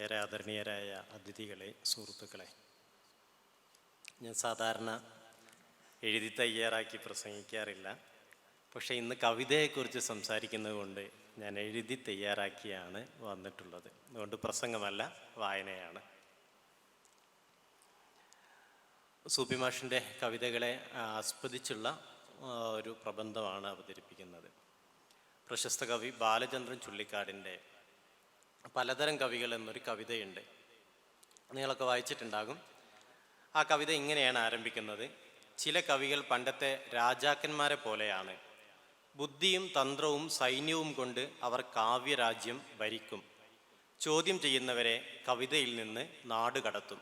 ഏറെ ആദരണീയരായ അതിഥികളെ സുഹൃത്തുക്കളെ. ഞാൻ സാധാരണ എഴുതി തയ്യാറാക്കി പ്രസംഗിക്കാറില്ല. പക്ഷേ ഇന്ന് കവിതയെക്കുറിച്ച് സംസാരിക്കുന്നത് കൊണ്ട് ഞാൻ എഴുതി തയ്യാറാക്കിയാണ് വന്നിട്ടുള്ളത്. അതുകൊണ്ട് പ്രസംഗമല്ല വായനയാണ്. സൂപ്പി മാഷിന്റെ കവിതകളെ ആസ്പദിച്ചുള്ള ഒരു പ്രബന്ധമാണ് അവതരിപ്പിക്കുന്നത്. പ്രശസ്ത കവി ബാലചന്ദ്രൻ ചുള്ളിക്കാടിന്റെ പലതരം കവികൾ എന്നൊരു കവിതയുണ്ട്. നിങ്ങളൊക്കെ വായിച്ചിട്ടുണ്ടാകും. ആ കവിത ഇങ്ങനെയാണ് ആരംഭിക്കുന്നത്. ചില കവികൾ പണ്ടത്തെ രാജാക്കന്മാരെ പോലെയാണ്. ബുദ്ധിയും തന്ത്രവും സൈന്യവും കൊണ്ട് അവർ കാവ്യരാജ്യം ഭരിക്കും. ചോദ്യം ചെയ്യുന്നവരെ കവിതയിൽ നിന്ന് നാട് കടത്തും.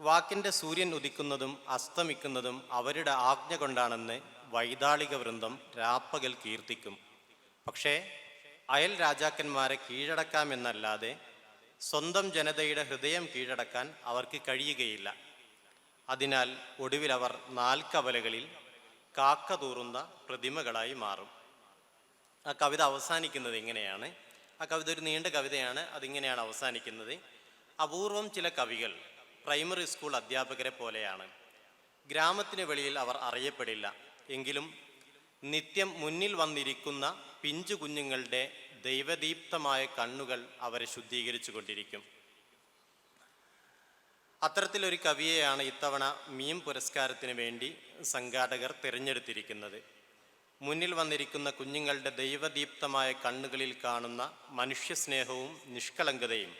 വാക്കിന്റെ സൂര്യൻ ഉദിക്കുന്നതും അസ്തമിക്കുന്നതും അവരുടെ ആജ്ഞ കൊണ്ടാണെന്ന് വൈതാളിക വൃന്ദം രാപ്പകൽ കീർത്തിക്കും. പക്ഷേ അയൽ രാജാക്കന്മാരെ കീഴടക്കാമെന്നല്ലാതെ സ്വന്തം ജനതയുടെ ഹൃദയം കീഴടക്കാൻ അവർക്ക് കഴിയുകയില്ല. അതിനാൽ ഒടുവിൽ അവർ നാൽക്കവലകളിൽ കാക്ക തൂറുന്ന പ്രതിമകളായി മാറും. ആ കവിത അവസാനിക്കുന്നത് ഇങ്ങനെയാണ്. ആ കവിത ഒരു നീണ്ട കവിതയാണ്. അതിങ്ങനെയാണ് അവസാനിക്കുന്നത്. അപൂർവം ചില കവികൾ പ്രൈമറി സ്കൂൾ അധ്യാപകരെ പോലെയാണ്. ഗ്രാമത്തിന് വെളിയിൽ അവർ അറിയപ്പെടില്ല. എങ്കിലും നിത്യം മുന്നിൽ വന്നിരിക്കുന്ന പിഞ്ചു കുഞ്ഞുങ്ങളുടെ ദൈവദീപ്തമായ കണ്ണുകൾ അവരെ ശുദ്ധീകരിച്ചു കൊണ്ടിരിക്കും അത്തരത്തിലൊരു കവിയെയാണ് ഇത്തവണ മീം പുരസ്കാരത്തിന് വേണ്ടി സംഘാടകർ തിരഞ്ഞെടുത്തിരിക്കുന്നത്. മുന്നിൽ വന്നിരിക്കുന്ന കുഞ്ഞുങ്ങളുടെ ദൈവദീപ്തമായ കണ്ണുകളിൽ കാണുന്ന മനുഷ്യസ്നേഹവും നിഷ്കളങ്കതയും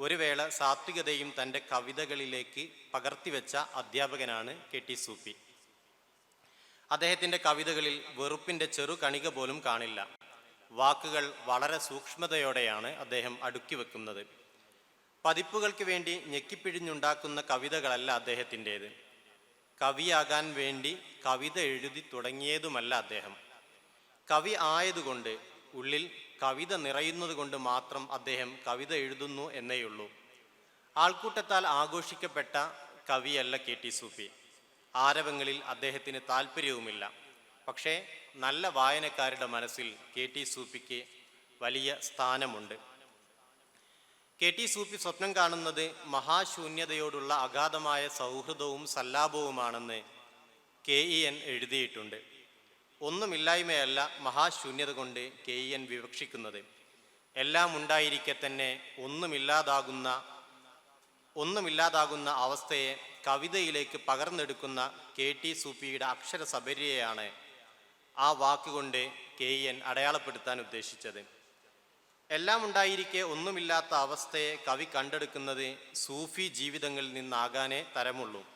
ഒരു വേള സാത്വികതയും തന്റെ കവിതകളിലേക്ക് പകർത്തിവെച്ച അധ്യാപകനാണ് കെ ടി സൂപ്പി. അദ്ദേഹത്തിന്റെ കവിതകളിൽ വെറുപ്പിന്റെ ചെറു കണിക പോലും കാണില്ല. വാക്കുകൾ വളരെ സൂക്ഷ്മതയോടെയാണ് അദ്ദേഹം അടുക്കി വെക്കുന്നത്. പതിപ്പുകൾക്ക് വേണ്ടി ഞെക്കിപ്പിഴിഞ്ഞുണ്ടാക്കുന്ന കവിതകളല്ല അദ്ദേഹത്തിന്റേത്. കവിയാകാൻ വേണ്ടി കവിത എഴുതി തുടങ്ങിയതുമല്ല അദ്ദേഹം. കവി ആയതുകൊണ്ട് ഉള്ളിൽ കവിത നിറയുന്നത് കൊണ്ട് മാത്രം അദ്ദേഹം കവിത എഴുതുന്നു എന്നേയുള്ളൂ. ആൾക്കൂട്ടത്താൽ ആഘോഷിക്കപ്പെട്ട കവിയല്ല കെ ടി സൂഫി. ആരവങ്ങളിൽ അദ്ദേഹത്തിന് താല്പര്യവുമില്ല പക്ഷേ നല്ല വായനക്കാരുടെ മനസ്സിൽ കെ ടി സൂപ്പിക്ക് വലിയ സ്ഥാനമുണ്ട്. കെ ടി സൂപ്പി സ്വപ്നം കാണുന്നത് മഹാശൂന്യതയോടുള്ള അഗാധമായ സൗഹൃദവും സല്ലാപവുമാണെന്ന് കെ ഇ എൻ എഴുതിയിട്ടുണ്ട്. ഒന്നുമില്ലായ്മയല്ല മഹാശൂന്യത കൊണ്ട് കെ ഇ എൻ വിവക്ഷിക്കുന്നത്. എല്ലാം ഉണ്ടായിരിക്കെ തന്നെ ഒന്നുമില്ലാതാകുന്ന ഒന്നുമില്ലാതാകുന്ന അവസ്ഥയെ കവിതയിലേക്ക് പകർന്നെടുക്കുന്ന കെ ടി സൂപ്പിയുടെ അക്ഷരസബരിയെയാണ് ആ വാക്കുകൊണ്ട് കെ എൻ അടയാളപ്പെടുത്താൻ ഉദ്ദേശിച്ചത്. എല്ലാം ഉണ്ടായിരിക്കെ ഒന്നുമില്ലാത്ത അവസ്ഥയെ കവി കണ്ടെടുക്കുന്നത് സൂഫി ജീവിതങ്ങളിൽ നിന്നാകാനേ തരമുള്ളൂ.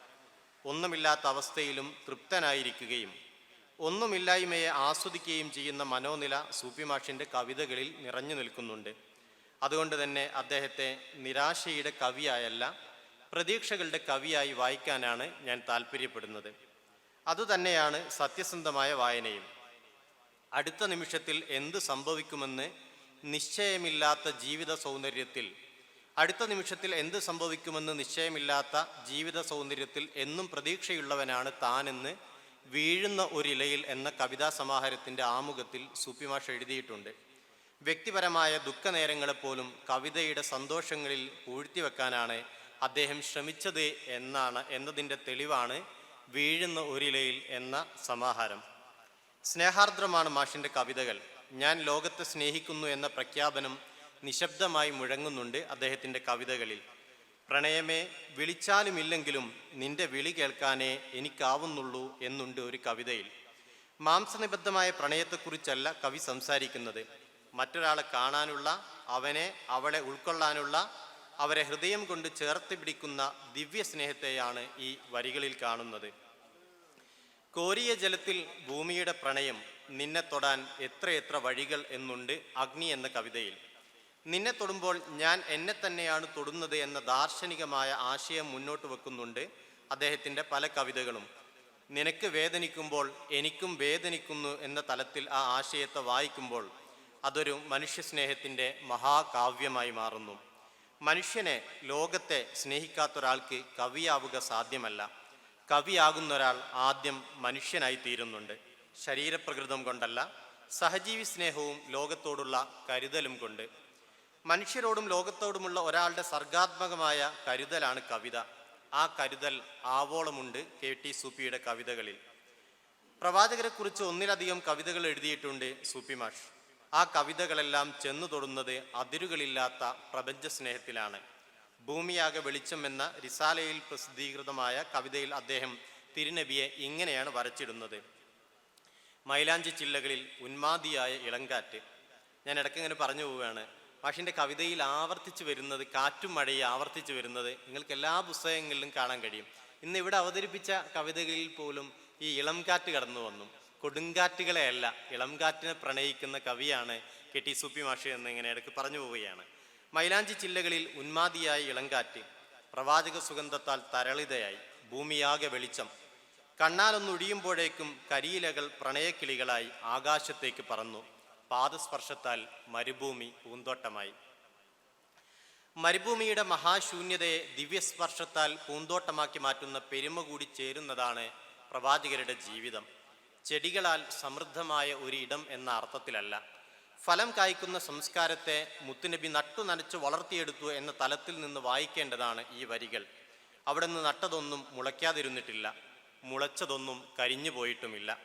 ഒന്നുമില്ലാത്ത അവസ്ഥയിലും തൃപ്തനായിരിക്കുകയും ഒന്നുമില്ലായ്മയെ ആസ്വദിക്കുകയും ചെയ്യുന്ന മനോനില സൂഫി മാഷിന്റെ കവിതകളിൽ നിറഞ്ഞു നിൽക്കുന്നുണ്ട്. അതുകൊണ്ട് തന്നെ അദ്ദേഹത്തെ നിരാശയുടെ കവിയായല്ല പ്രതീക്ഷകളുടെ കവിയായി വായിക്കാനാണ് ഞാൻ താല്പര്യപ്പെടുന്നത്. അതുതന്നെയാണ് സത്യസന്ധമായ വായനയും. അടുത്ത നിമിഷത്തിൽ എന്ത് സംഭവിക്കുമെന്ന് നിശ്ചയമില്ലാത്ത ജീവിത സൗന്ദര്യത്തിൽ അടുത്ത നിമിഷത്തിൽ എന്ത് സംഭവിക്കുമെന്ന് നിശ്ചയമില്ലാത്ത ജീവിത സൗന്ദര്യത്തിൽ എന്നും പ്രതീക്ഷയുള്ളവനാണ് താനെന്ന് വീഴുന്ന ഒരിലയിൽ എന്ന കവിതാ സമാഹാരത്തിന്റെ ആമുഖത്തിൽ സൂപ്പിമാഷ് എഴുതിയിട്ടുണ്ട്. വ്യക്തിപരമായ ദുഃഖനേരങ്ങളെപ്പോലും കവിതയുടെ സന്തോഷങ്ങളിൽ പൂഴ്ത്തിവെക്കാനാണ് അദ്ദേഹം ശ്രമിച്ചത് എന്നാണ് എന്നതിന്റെ തെളിവാണ് വീഴുന്ന ഒരിലയിൽ എന്ന സമാഹാരം. സ്നേഹാർദ്രമാണ് മാഷിന്റെ കവിതകൾ. ഞാൻ ലോകത്തെ സ്നേഹിക്കുന്നു എന്ന പ്രഖ്യാപനം നിശബ്ദമായി മുഴങ്ങുന്നുണ്ട് അദ്ദേഹത്തിന്റെ കവിതകളിൽ. പ്രണയമേ വിളിച്ചാലുമില്ലെങ്കിലും നിന്റെ വിളി കേൾക്കാനേ എനിക്കാവുന്നുള്ളൂ എന്നുണ്ട് ഒരു കവിതയിൽ. മാംസനിബദ്ധമായ പ്രണയത്തെക്കുറിച്ചല്ല കവി സംസാരിക്കുന്നത്. മറ്റൊരാളെ കാണാനുള്ള അവനെ അവളെ ഉൾക്കൊള്ളാനുള്ള അവരെ ഹൃദയം കൊണ്ട് ചേർത്ത് പിടിക്കുന്ന ദിവ്യ സ്നേഹത്തെയാണ് ഈ വരികളിൽ കാണുന്നത്. കോരിയ ജലത്തിൽ ഭൂമിയുടെ പ്രണയം നിന്നെ തൊടാൻ എത്രയെത്ര വഴികൾ എന്നുണ്ട് അഗ്നി എന്ന കവിതയിൽ. നിന്നെ തൊടുമ്പോൾ ഞാൻ എന്നെ തന്നെയാണ് തൊടുന്നത് എന്ന ദാർശനികമായ ആശയം മുന്നോട്ട് വെക്കുന്നുണ്ട് അദ്ദേഹത്തിന്റെ പല കവിതകളും. നിനക്ക് വേദനിക്കുമ്പോൾ എനിക്കും വേദനിക്കുന്നു എന്ന തലത്തിൽ ആ ആശയത്തെ വായിക്കുമ്പോൾ അതൊരു മനുഷ്യസ്നേഹത്തിന്റെ മഹാകാവ്യമായി മാറുന്നു. മനുഷ്യനെ ലോകത്തെ സ്നേഹിക്കാത്തൊരാൾക്ക് കവിയാവുക സാധ്യമല്ല. കവിയാകുന്ന ഒരാൾ ആദ്യം മനുഷ്യനായി തീരുന്നുണ്ട്. ശരീരപ്രകൃതം കൊണ്ടല്ല സഹജീവി സ്നേഹവും ലോകത്തോടുള്ള കരുതലും കൊണ്ട്. മനുഷ്യരോടും ലോകത്തോടുമുള്ള ഒരാളുടെ സർഗാത്മകമായ കരുതലാണ് കവിത. ആ കരുതൽ ആവോളമുണ്ട് കെ ടി സൂപ്പിയുടെ കവിതകളിൽ. പ്രവാചകരെക്കുറിച്ച് ഒന്നിലധികം കവിതകൾ എഴുതിയിട്ടുണ്ട് സൂപ്പി മാഷ്. ആ കവിതകളെല്ലാം ചെന്നു തൊടുന്നത് അതിരുകളില്ലാത്ത പ്രപഞ്ച സ്നേഹത്തിലാണ് ഭൂമിയാകെ വെളിച്ചം എന്ന റിസാലയിൽ പ്രസിദ്ധീകൃതമായ കവിതയിൽ അദ്ദേഹം തിരുനബിയെ ഇങ്ങനെയാണ് വരച്ചിടുന്നത്. മൈലാഞ്ചി ചില്ലകളിൽ ഉന്മാദിയായ ഇളങ്കാറ്റ്. ഞാൻ ഇടയ്ക്ക് ഇങ്ങനെ പറഞ്ഞു പോവുകയാണ്. മാഷിന്റെ കവിതയിൽ ആവർത്തിച്ചു വരുന്നത് കാറ്റും മഴയും ആവർത്തിച്ചു വരുന്നത് നിങ്ങൾക്ക് എല്ലാ പുസ്തകങ്ങളിലും കാണാൻ കഴിയും. ഇന്ന് ഇവിടെ അവതരിപ്പിച്ച കവിതകളിൽ പോലും ഈ ഇളം കാറ്റ് കടന്നു വന്നു. കൊടുങ്കാറ്റുകളെ അല്ല ഇളം കാറ്റിനെ പ്രണയിക്കുന്ന കവിയാണ് കെ ടി സൂപ്പി മാഷി എന്ന് ഇങ്ങനെ ഇടയ്ക്ക് പറഞ്ഞു പോവുകയാണ്. മൈലാഞ്ചി ചില്ലകളിൽ ഉന്മാദിയായ ഇളങ്കാറ്റ് പ്രവാചക സുഗന്ധത്താൽ തരളിതയായി ഭൂമിയാകെ വെളിച്ചം. കണ്ണാലൊന്നൊഴിയുമ്പോഴേക്കും കരിയിലകൾ പ്രണയക്കിളികളായി ആകാശത്തേക്ക് പറന്നു. പാദസ്പർശത്താൽ മരുഭൂമി പൂന്തോട്ടമായി. മരുഭൂമിയുടെ മഹാശൂന്യതയെ ദിവ്യസ്പർശത്താൽ പൂന്തോട്ടമാക്കി മാറ്റുന്ന പെരുമ കൂടി ചേരുന്നതാണ് പ്രവാചകരുടെ ജീവിതം. ചെടികളാൽ സമൃദ്ധമായ ഒരിടം എന്ന അർത്ഥത്തിലല്ല. ഫലം കായ്ക്കുന്ന സംസ്കാരത്തെ മുത്തുനബി നട്ടു നനച്ച് വളർത്തിയെടുത്തു എന്ന തലത്തിൽ നിന്ന് വായിക്കേണ്ടതാണ് ഈ വരികൾ. അവിടെ നിന്ന് നട്ടതൊന്നും മുളയ്ക്കാതിരുന്നിട്ടില്ല. മുളച്ചതൊന്നും കരിഞ്ഞു പോയിട്ടുമില്ല.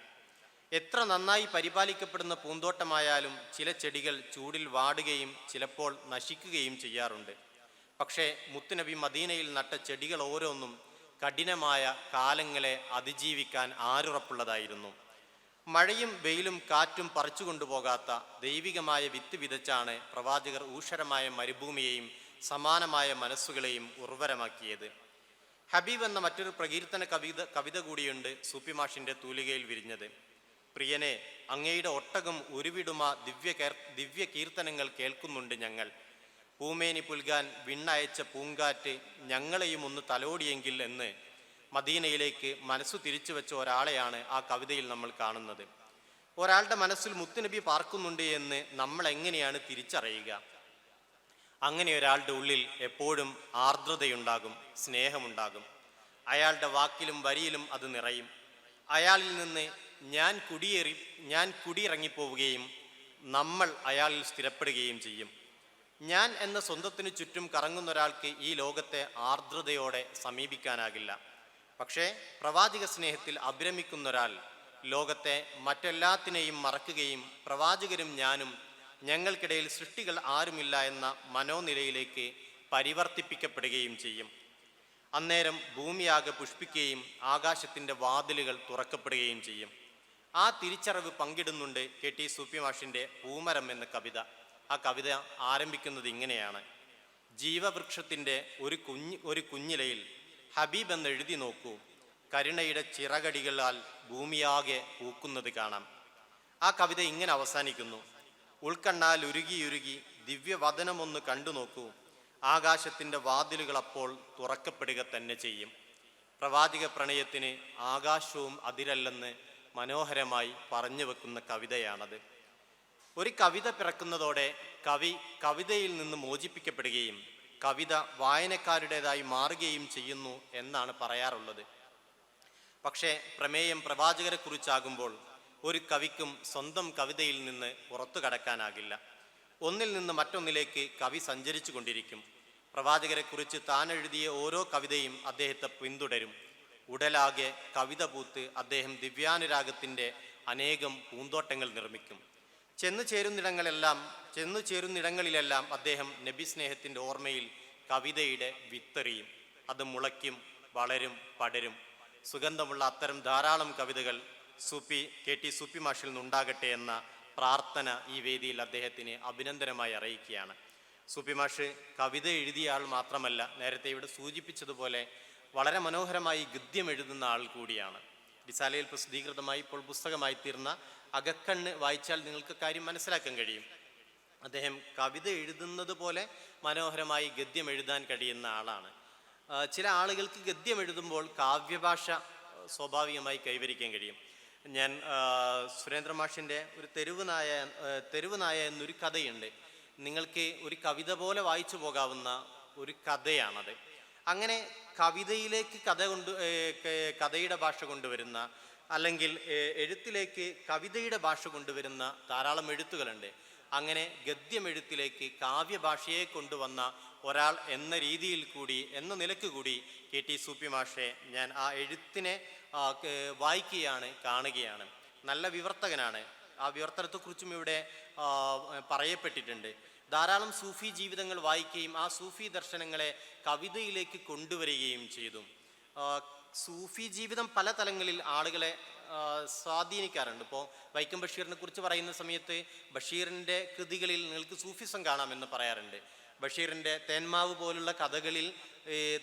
എത്ര നന്നായി പരിപാലിക്കപ്പെടുന്ന പൂന്തോട്ടമായാലും ചില ചെടികൾ ചൂടിൽ വാടുകയും ചിലപ്പോൾ നശിക്കുകയും ചെയ്യാറുണ്ട്. പക്ഷേ മുത്തുനബി മദീനയിൽ നട്ട ചെടികൾ ഓരോന്നും കഠിനമായ കാലങ്ങളെ അതിജീവിക്കാൻ ആരുറപ്പുള്ളതായിരുന്നു. മഴയും വെയിലും കാറ്റും പറിച്ചു കൊണ്ടുപോകാത്ത ദൈവികമായ വിത്ത് വിതച്ചാണ് പ്രവാചകർ ഊഷരമായ മരുഭൂമിയെയും സമാനമായ മനസ്സുകളെയും ഉർവരമാക്കിയത്. ഹബീബ് എന്ന മറ്റൊരു പ്രകീർത്തന കവിത കവിത കൂടിയുണ്ട് സൂപ്പിമാഷിന്റെ തൂലികയിൽ വിരിഞ്ഞത്. പ്രിയനെ അങ്ങയുടെ ഒട്ടകം ഉരുവിടുമ ദിവ്യ ദിവ്യ കീർത്തനങ്ങൾ കേൾക്കുന്നുണ്ട് ഞങ്ങൾ. പൂമേനി പുൽകാൻ വിണ്ണയച്ച പൂങ്കാറ്റ് ഞങ്ങളെയും ഒന്ന് തലോടിയെങ്കിൽ എന്ന് മദീനയിലേക്ക് മനസ്സു തിരിച്ചു വെച്ച ഒരാളെയാണ് ആ കവിതയിൽ നമ്മൾ കാണുന്നത്. ഒരാളുടെ മനസ്സിൽ മുത്തുനബി പാർക്കുന്നുണ്ട് എന്ന് നമ്മൾ എങ്ങനെയാണ് തിരിച്ചറിയുക? അങ്ങനെ ഒരാളുടെ ഉള്ളിൽ എപ്പോഴും ആർദ്രതയുണ്ടാകും സ്നേഹമുണ്ടാകും. അയാളുടെ വാക്കിലും വരിയിലും അത് നിറയും. അയാളിൽ നിന്ന് ഞാൻ കുടിയേറി ഞാൻ കുടിയിറങ്ങിപ്പോവുകയും നമ്മൾ അയാളിൽ സ്ഥിരപ്പെടുകയും ചെയ്യും. ഞാൻ എന്ന സ്വന്തത്തിനു ചുറ്റും കറങ്ങുന്ന ഒരാൾക്ക് ഈ ലോകത്തെ ആർദ്രതയോടെ സമീപിക്കാനാകില്ല. പക്ഷേ പ്രവാചക സ്നേഹത്തിൽ അഭിരമിക്കുന്ന ഒരാൾ ലോകത്തെ മറ്റെല്ലാത്തിനെയും മറക്കുകയും പ്രവാചകരും ഞാനും ഞങ്ങൾക്കിടയിൽ സൃഷ്ടികൾ ആരുമില്ല എന്ന മനോനിലയിലേക്ക് പരിവർത്തിപ്പിക്കപ്പെടുകയും ചെയ്യും. അന്നേരം ഭൂമിയാകെ പുഷ്പിക്കുകയും ആകാശത്തിന്റെ വാതിലുകൾ തുറക്കപ്പെടുകയും ചെയ്യും. ആ തിരിച്ചറിവ് പങ്കിടുന്നുണ്ട് കെ ടി സൂപ്പിമാഷിന്റെ പൂമരം എന്ന കവിത. ആ കവിത ആരംഭിക്കുന്നത് ഇങ്ങനെയാണ്. ജീവവൃക്ഷത്തിന്റെ ഒരു കുഞ്ഞ് ഒരു കുഞ്ഞിലയിൽ ഹബീബ് എന്ന് എഴുതി നോക്കൂ. കരുണയുടെ ചിറകടികളാൽ ഭൂമിയാകെ പൂക്കുന്നത് കാണാം. ആ കവിത ഇങ്ങനെ അവസാനിക്കുന്നു. ഉൾക്കണ്ണാൽ ഉരുകിയുരുകി ദിവ്യവദനമൊന്ന് കണ്ടു നോക്കൂ. ആകാശത്തിന്റെ വാതിലുകൾ അപ്പോൾ തുറക്കപ്പെടുക തന്നെ ചെയ്യും. പ്രവാചക പ്രണയത്തിന് ആകാശവും അതിരല്ലെന്ന് മനോഹരമായി പറഞ്ഞു വെക്കുന്ന കവിതയാണത്. ഒരു കവിത പിറക്കുന്നതോടെ കവി കവിതയിൽ നിന്ന് മോചിപ്പിക്കപ്പെടുകയും കവിത വായനക്കാരുടേതായി മാറുകയും ചെയ്യുന്നു എന്നാണ് പറയാറുള്ളത്. പക്ഷേ പ്രമേയം പ്രവാചകരെ കുറിച്ചാകുമ്പോൾ ഒരു കവിക്കും സ്വന്തം കവിതയിൽ നിന്ന് പുറത്തു കടക്കാനാകില്ല. ഒന്നിൽ നിന്ന് മറ്റൊന്നിലേക്ക് കവി സഞ്ചരിച്ചു കൊണ്ടിരിക്കും പ്രവാചകരെക്കുറിച്ച് താൻ എഴുതിയ ഓരോ കവിതയും അദ്ദേഹത്തെ പിന്തുടരും. ഉടലാകെ കവിത പൂത്ത് അദ്ദേഹം ദിവ്യാനുരാഗത്തിന്റെ അനേകം പൂന്തോട്ടങ്ങൾ നിർമ്മിക്കും. ചെന്നു ചേരുന്നിടങ്ങളെല്ലാം ചെന്നു ചേരുന്നിടങ്ങളിലെല്ലാം അദ്ദേഹം നബി സ്നേഹത്തിന്റെ ഓർമ്മയിൽ കവിതയുടെ വിത്തെറിയും. അത് മുളയ്ക്കും വളരും പടരും. സുഗന്ധമുള്ള അത്തരം ധാരാളം കവിതകൾ സൂപ്പി കെ ടി സൂപ്പി മാഷിൽ നിന്നുണ്ടാകട്ടെ എന്ന പ്രാർത്ഥന ഈ വേദിയിൽ അദ്ദേഹത്തിന് അഭിനന്ദനമായി അറിയിക്കുകയാണ്. സൂപ്പി മാഷ് കവിത എഴുതിയ ആൾ മാത്രമല്ല നേരത്തെ ഇവിടെ സൂചിപ്പിച്ചതുപോലെ വളരെ മനോഹരമായി ഗദ്യം എഴുതുന്ന ആൾ കൂടിയാണ്. ഡിസാലയിൽ പ്രസിദ്ധീകൃതമായി ഇപ്പോൾ പുസ്തകമായി തീർന്ന അകക്കണ്ണ് വായിച്ചാൽ നിങ്ങൾക്ക് കാര്യം മനസ്സിലാക്കാൻ കഴിയും. അദ്ദേഹം കവിത എഴുതുന്നത് പോലെ മനോഹരമായി ഗദ്യം എഴുതാൻ കഴിയുന്ന ആളാണ്. ചില ആളുകൾക്ക് ഗദ്യം എഴുതുമ്പോൾ കാവ്യഭാഷ സ്വാഭാവികമായി കൈവരിക്കാൻ കഴിയും. ഞാൻ സുരേന്ദ്രമാഷിന്റെ സുരേന്ദ്ര മാഷിന്റെ ഒരു തെരുവ് നായ തെരുവ് നായ എന്നൊരു കഥയുണ്ട്. നിങ്ങൾക്ക് ഒരു കവിത പോലെ വായിച്ചു പോകാവുന്ന ഒരു കഥയാണത്. അങ്ങനെ കവിതയിലേക്ക് കഥ കൊണ്ട് കഥയുടെ ഭാഷ കൊണ്ടുവരുന്ന അല്ലെങ്കിൽ എഴുത്തിലേക്ക് കവിതയുടെ ഭാഷ കൊണ്ടുവരുന്ന ധാരാളം എഴുത്തുകളുണ്ട്. അങ്ങനെ ഗദ്യമെഴുത്തിലേക്ക് കാവ്യഭാഷയെ കൊണ്ടുവന്ന ഒരാൾ എന്ന രീതിയിൽ കൂടി എന്ന നിലയ്ക്ക് കൂടി കെ. ടി. സൂപ്പി മാഷെ ഞാൻ ആ എഴുത്തിനെ വായിക്കുകയാണ് കാണുകയാണ്. നല്ല വിവർത്തകനാണ്. ആ വിവർത്തനത്തെക്കുറിച്ചും ഇവിടെ പറയപ്പെട്ടിട്ടുണ്ട്. ധാരാളം സൂഫി ജീവിതങ്ങൾ വായിക്കുകയും ആ സൂഫി ദർശനങ്ങളെ കവിതയിലേക്ക് കൊണ്ടുവരികയും ചെയ്തു. സൂഫി ജീവിതം പല തലങ്ങളിൽ ആളുകളെ സ്വാധീനിക്കാറുണ്ട്. ഇപ്പോൾ വൈക്കം ബഷീറിനെ കുറിച്ച് പറയുന്ന സമയത്ത് ബഷീറിന്റെ കൃതികളിൽ നിങ്ങൾക്ക് സൂഫിസം കാണാമെന്ന് പറയാറുണ്ട്. ബഷീറിന്റെ തേന്മാവ് പോലുള്ള കഥകളിൽ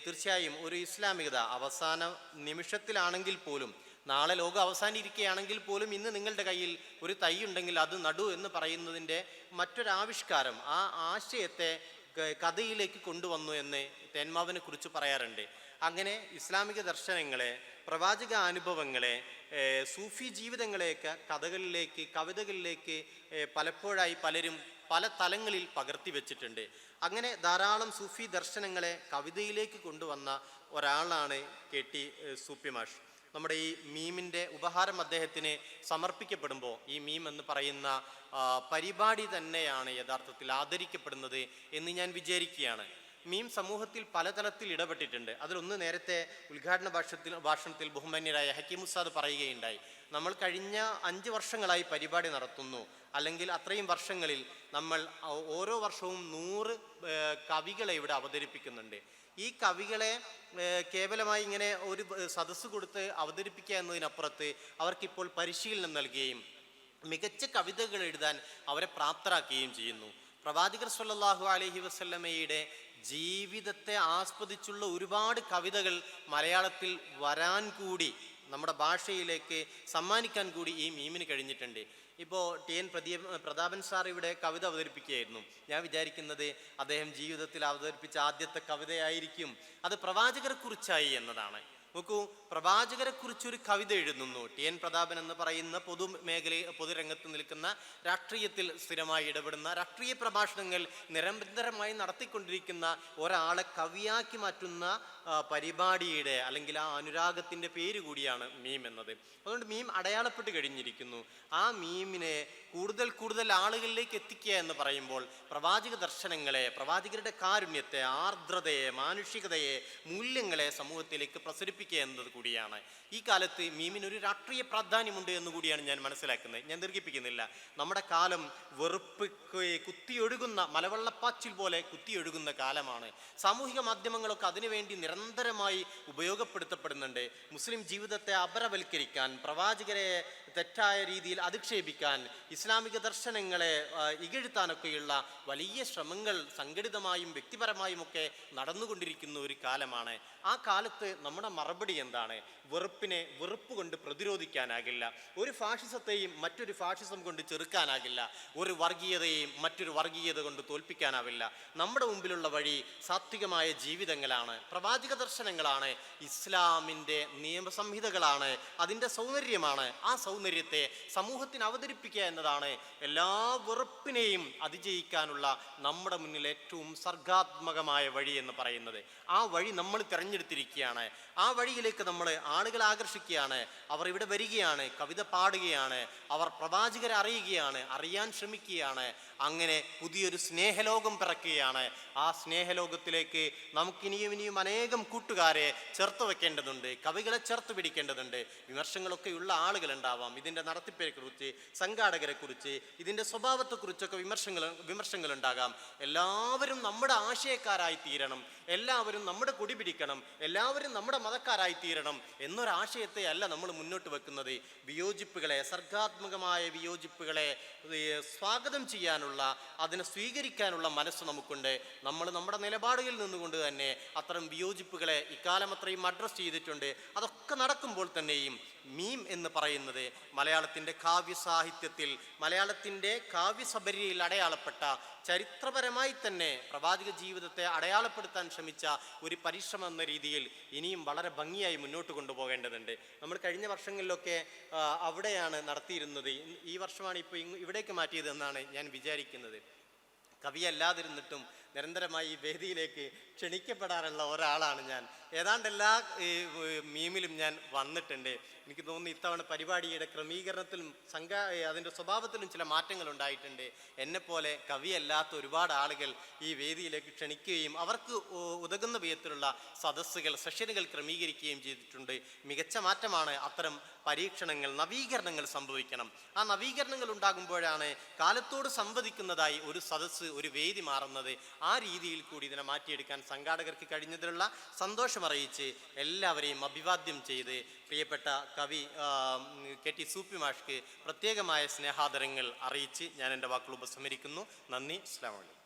തീർച്ചയായും ഒരു ഇസ്ലാമികത. അവസാന നിമിഷത്തിലാണെങ്കിൽ പോലും നാളെ ലോകം അവസാനിരിക്കുകയാണെങ്കിൽ പോലും ഇന്ന് നിങ്ങളുടെ കയ്യിൽ ഒരു തൈ ഉണ്ടെങ്കിൽ അത് നടു എന്ന് പറയുന്നതിന്റെ മറ്റൊരാവിഷ്കാരം ആ ആശയത്തെ കഥയിലേക്ക് കൊണ്ടുവന്നു എന്ന് തേന്മാവിനെ കുറിച്ച് പറയാറുണ്ട്. അങ്ങനെ ഇസ്ലാമിക ദർശനങ്ങളെ പ്രവാചക അനുഭവങ്ങളെ സൂഫി ജീവിതങ്ങളെയൊക്കെ കഥകളിലേക്ക് കവിതകളിലേക്ക് പലപ്പോഴായി പലരും പല തലങ്ങളിൽ പകർത്തി വെച്ചിട്ടുണ്ട്. അങ്ങനെ ധാരാളം സൂഫി ദർശനങ്ങളെ കവിതയിലേക്ക് കൊണ്ടുവന്ന ഒരാളാണ് കെ ടി സൂപ്പിമാഷ് നമ്മുടെ ഈ മീമിന്റെ ഉപഹാരം അദ്ദേഹത്തിന് സമർപ്പിക്കപ്പെടുമ്പോൾ ഈ മീം എന്ന് പറയുന്ന പരിപാടി തന്നെയാണ് യഥാർത്ഥത്തിൽ ആദരിക്കപ്പെടുന്നത് എന്ന് ഞാൻ വിചാരിക്കുകയാണ്. മീം സമൂഹത്തിൽ പലതരത്തിൽ ഇടപെട്ടിട്ടുണ്ട്. അതിലൊന്ന് നേരത്തെ ഉദ്ഘാടന ഭാഷത്തിൽ ഭാഷണത്തിൽ ബഹുമാന്യരായ ഹക്കീമുസാദ് പറയുകയുണ്ടായി. നമ്മൾ കഴിഞ്ഞ അഞ്ച് വർഷങ്ങളായി പരിപാടി നടത്തുന്നു. അല്ലെങ്കിൽ അത്രയും വർഷങ്ങളിൽ നമ്മൾ ഓരോ വർഷവും നൂറ് കവികളെ ഇവിടെ അവതരിപ്പിക്കുന്നുണ്ട്. ഈ കവികളെ കേവലമായി ഇങ്ങനെ ഒരു സദസ്സ് കൊടുത്ത് അവതരിപ്പിക്കുക എന്നതിനപ്പുറത്ത് അവർക്കിപ്പോൾ പരിശീലനം നൽകുകയും മികച്ച കവിതകൾ എഴുതാൻ അവരെ പ്രാപ്തരാക്കുകയും ചെയ്യുന്നു. പ്രവാചകർ സല്ലാഹു അലഹി വസല്ലമയുടെ ജീവിതത്തെ ആസ്പദിച്ചുള്ള ഒരുപാട് കവിതകൾ മലയാളത്തിൽ വരാൻ കൂടി നമ്മുടെ ഭാഷയിലേക്ക് സമ്മാനിക്കാൻ കൂടി ഈ മീമിന് കഴിഞ്ഞിട്ടുണ്ട്. ഇപ്പോൾ T N Pradeep Prathapan sir ഇവിടെ കവിത അവതരിപ്പിക്കുകയായിരുന്നു. ഞാൻ വിചാരിക്കുന്നത് അദ്ദേഹം ജീവിതത്തിൽ അവതരിപ്പിച്ച ആദ്യത്തെ കവിതയായിരിക്കും. അത് പ്രവാചകരെക്കുറിച്ചായി എന്നതാണ്. നോക്കൂ പ്രവാചകരെ കുറിച്ചൊരു കവിത എഴുതുന്നു. ടി എൻ പ്രതാപൻ എന്ന് പറയുന്ന പൊതു മേഖല പൊതുരംഗത്ത് നിൽക്കുന്ന രാഷ്ട്രീയത്തിൽ സ്ഥിരമായി ഇടപെടുന്ന രാഷ്ട്രീയ പ്രഭാഷണങ്ങൾ നിരന്തരമായി നടത്തിക്കൊണ്ടിരിക്കുന്ന ഒരാളെ കവിയാക്കി മാറ്റുന്ന പരിപാടിയുടെ അല്ലെങ്കിൽ ആ അനുരാഗത്തിന്റെ പേര് കൂടിയാണ് മീം എന്നത്. അതുകൊണ്ട് മീം അടയാളപ്പെട്ട് കഴിഞ്ഞിരിക്കുന്നു. ആ മീമിനെ കൂടുതൽ കൂടുതൽ ആളുകളിലേക്ക് എത്തിക്കുക എന്ന് പറയുമ്പോൾ പ്രവാചക ദർശനങ്ങളെ പ്രവാചകരുടെ കാരുണ്യത്തെ ആർദ്രതയെ മാനുഷികതയെ മൂല്യങ്ങളെ സമൂഹത്തിലേക്ക് പ്രസരിപ്പിക്കുക എന്നത് കൂടിയാണ്. ഈ കാലത്ത് മീമിന് ഒരു രാഷ്ട്രീയ പ്രാധാന്യമുണ്ട് എന്ന് കൂടിയാണ് ഞാൻ മനസ്സിലാക്കുന്നത്. ഞാൻ ദീർഘിപ്പിക്കുന്നില്ല. നമ്മുടെ കാലം വെറുപ്പ് കുത്തിയൊഴുകുന്ന മലവെള്ളപ്പാച്ചിൽ പോലെ കുത്തിയൊഴുകുന്ന കാലമാണ്. സാമൂഹിക മാധ്യമങ്ങളൊക്കെ അതിനുവേണ്ടി നിരന്തരമായി ഉപയോഗപ്പെടുത്തപ്പെടുന്നുണ്ട്. മുസ്ലിം ജീവിതത്തെ അപരവൽക്കരിക്കാൻ പ്രവാചകരെ തെറ്റായ രീതിയിൽ അധിക്ഷേപിക്കാൻ ഇസ്ലാമിക ദർശനങ്ങളെ ഇകഴ്ത്താനൊക്കെയുള്ള വലിയ ശ്രമങ്ങൾ സംഘടിതമായും വ്യക്തിപരമായും ഒക്കെ നടന്നുകൊണ്ടിരിക്കുന്ന ഒരു കാലമാണ്. ആ കാലത്ത് നമ്മുടെ മറുപടി എന്താണ്? വെറുപ്പിനെ വെറുപ്പ് കൊണ്ട് പ്രതിരോധിക്കാനാകില്ല. ഒരു ഫാഷിസത്തെയും മറ്റൊരു ഫാഷിസം കൊണ്ട് ചെറുക്കാനാകില്ല. ഒരു വർഗീയതയെയും മറ്റൊരു വർഗീയത കൊണ്ട് തോൽപ്പിക്കാനാവില്ല. നമ്മുടെ മുമ്പിലുള്ള വഴി സാത്വികമായ ജീവിതങ്ങളാണ്. പ്രവാചക ദർശനങ്ങളാണ്. ഇസ്ലാമിന്റെ നിയമസംഹിതകളാണ്. അതിന്റെ സൗന്ദര്യമാണ്. ആ സൗന്ദര്യത്തെ സമൂഹത്തിന് അവതരിപ്പിക്കുക എന്നതാണ് എല്ലാ വെറുപ്പിനെയും അതിജയിക്കാനുള്ള നമ്മുടെ മുന്നിൽ ഏറ്റവും സർഗാത്മകമായ വഴി എന്ന് പറയുന്നത്. ആ വഴി നമ്മൾ തിരഞ്ഞെടുത്തിരിക്കുകയാണ്. ആ വഴിയിലേക്ക് നമ്മൾ ആളുകളെ ആകർഷിക്കുകയാണ്. അവർ ഇവിടെ വരികയാണ് കവിത പാടുകയാണ് അവർ പ്രവാചകരെ അറിയുകയാണ് അറിയാൻ ശ്രമിക്കുകയാണ്. അങ്ങനെ പുതിയൊരു സ്നേഹലോകം പിറക്കുകയാണ്. ആ സ്നേഹലോകത്തിലേക്ക് നമുക്കിനിയും ഇനിയും അനേകം കൂട്ടുകാരെ ചേർത്ത് വെക്കേണ്ടതുണ്ട് കവികളെ ചേർത്ത് പിടിക്കേണ്ടതുണ്ട്. വിമർശങ്ങളൊക്കെ ഉള്ള ആളുകൾ ഉണ്ടാവാം ഇതിന്റെ നടത്തിപ്പിനെക്കുറിച്ച് സംഘാടകരെ കുറിച്ച് ഇതിന്റെ സ്വഭാവത്തെക്കുറിച്ചൊക്കെ വിമർശങ്ങൾ വിമർശങ്ങൾ ഉണ്ടാകാം എല്ലാവരും നമ്മുടെ ആശയക്കാരായി തീരണം. എല്ലാവരും നമ്മുടെ കൊടി പിടിക്കണം എല്ലാവരും നമ്മുടെ മതക്കാരായി തീരണം എന്നൊരാശയത്തെ അല്ല നമ്മൾ മുന്നോട്ട് വെക്കുന്നത്. വിയോജിപ്പുകളെ സർഗാത്മകമായ വിയോജിപ്പുകളെ സ്വാഗതം ചെയ്യാനുള്ള അതിനെ സ്വീകരിക്കാനുള്ള മനസ്സ് നമുക്കുണ്ട്. നമ്മൾ നമ്മുടെ നിലപാടുകളിൽ നിന്നുകൊണ്ട് തന്നെ അത്തരം വിയോജിപ്പുകളെ ഇക്കാലം അത്രയും അഡ്രസ്സ് ചെയ്തിട്ടുണ്ട്. അതൊക്കെ നടക്കുമ്പോൾ തന്നെയും മീം എന്ന് പറയുന്നത് മലയാളത്തിന്റെ കാവ്യ സാഹിത്യത്തിൽ മലയാളത്തിന്റെ കാവ്യസബരിയിൽ അടയാളപ്പെട്ട ചരിത്രപരമായി തന്നെ പ്രവാചക ജീവിതത്തെ അടയാളപ്പെടുത്താൻ ശ്രമിച്ച ഒരു പരിശ്രമം എന്ന രീതിയിൽ ഇനിയും വളരെ ഭംഗിയായി മുന്നോട്ട് കൊണ്ടുപോകേണ്ടതുണ്ട്. നമ്മൾ കഴിഞ്ഞ വർഷങ്ങളിലൊക്കെ അവിടെയാണ് നടത്തിയിരുന്നത്. ഈ വർഷമാണ് ഇപ്പോൾ ഇവിടേക്ക് മാറ്റിയത് എന്നാണ് ഞാൻ വിചാരിക്കുന്നത്. കവിയല്ലാതിരുന്നിട്ടും നിരന്തരമായി ഈ വേദിയിലേക്ക് ക്ഷണിക്കപ്പെടാറുള്ള ഒരാളാണ് ഞാൻ. ഏതാണ്ട് എല്ലാ മീമിലും ഞാൻ വന്നിട്ടുണ്ട്. എനിക്ക് തോന്നുന്നു ഇത്തവണ പരിപാടിയുടെ ക്രമീകരണത്തിലും സംഘ അതിന്റെ സ്വഭാവത്തിലും ചില മാറ്റങ്ങൾ ഉണ്ടായിട്ടുണ്ട്. എന്നെപ്പോലെ കവിയല്ലാത്ത ഒരുപാട് ആളുകൾ ഈ വേദിയിലേക്ക് ക്ഷണിക്കുകയും അവർക്ക് ഉതകുന്ന വിധത്തിലുള്ള സദസ്സുകൾ സെഷനുകൾ ക്രമീകരിക്കുകയും ചെയ്തിട്ടുണ്ട്. മികച്ച മാറ്റമാണ് അത്തരം പരീക്ഷണങ്ങൾ നവീകരണങ്ങൾ സംഭവിക്കണം. ആ നവീകരണങ്ങൾ ഉണ്ടാകുമ്പോഴാണ് കാലത്തോട് സംവദിക്കുന്നതായി ഒരു സദസ്സ് ഒരു വേദി മാറുന്നത്. ആ രീതിയിൽ കൂടി ഇതിനെ മാറ്റിയെടുക്കാൻ സംഘാടകർക്ക് കഴിഞ്ഞതിലുള്ള സന്തോഷമറിയിച്ച് എല്ലാവരെയും അഭിവാദ്യം ചെയ്ത് പ്രിയപ്പെട്ട കവി കെ ടി സൂപ്പി മാഷ്ക്ക് പ്രത്യേകമായ സ്നേഹാദരങ്ങൾ അറിയിച്ച് ഞാൻ എന്റെ വാക്കുകൾ ഉപസംഹരിക്കുന്നു. നന്ദി. അസ്ലാം വലൈക്കും